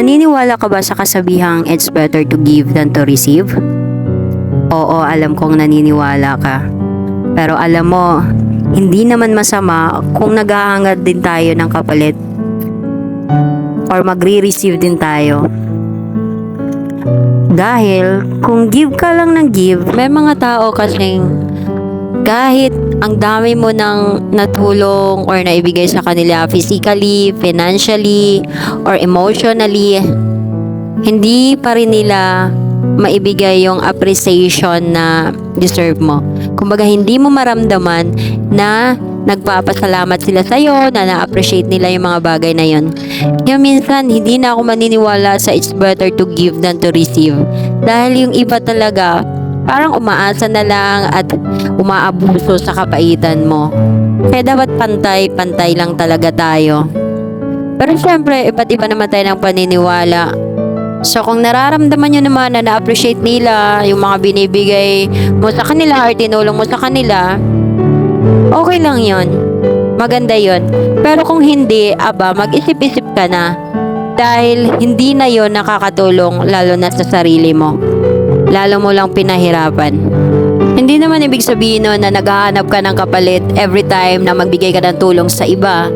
Naniniwala ka ba sa kasabihang it's better to give than to receive? Oo, alam kong naniniwala ka. Pero alam mo, hindi naman masama kung naghahangad din tayo ng kapalit or magre-receive din tayo. Dahil kung give ka lang ng give, may mga tao kasing kahit ang dami mo ng natulong or naibigay sa kanila physically, financially, or emotionally, hindi pa rin nila maibigay yung appreciation na deserve mo. Kumbaga, hindi mo maramdaman na nagpapasalamat sila sa'yo, na na-appreciate nila yung mga bagay na yun. Kaya minsan, hindi na ako maniniwala sa it's better to give than to receive. Dahil yung iba talaga, parang umaasa na lang at umaabuso sa kapaitan mo. Kaya dapat pantay-pantay lang talaga tayo. Pero syempre, iba't iba naman tayo ng paniniwala. So kung nararamdaman nyo naman na na-appreciate nila yung mga binibigay mo sa kanila or tinulong mo sa kanila, okay lang yon Maganda yon Pero kung hindi, aba, mag-isip-isip ka na. Dahil hindi na yon nakakatulong lalo na sa sarili mo. Lalo mo lang pinahirapan. Hindi naman ibig sabihin nun na naghahanap ka ng kapalit every time na magbigay ka ng tulong sa iba.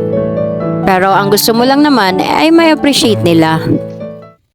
Pero ang gusto mo lang naman ay may appreciate nila.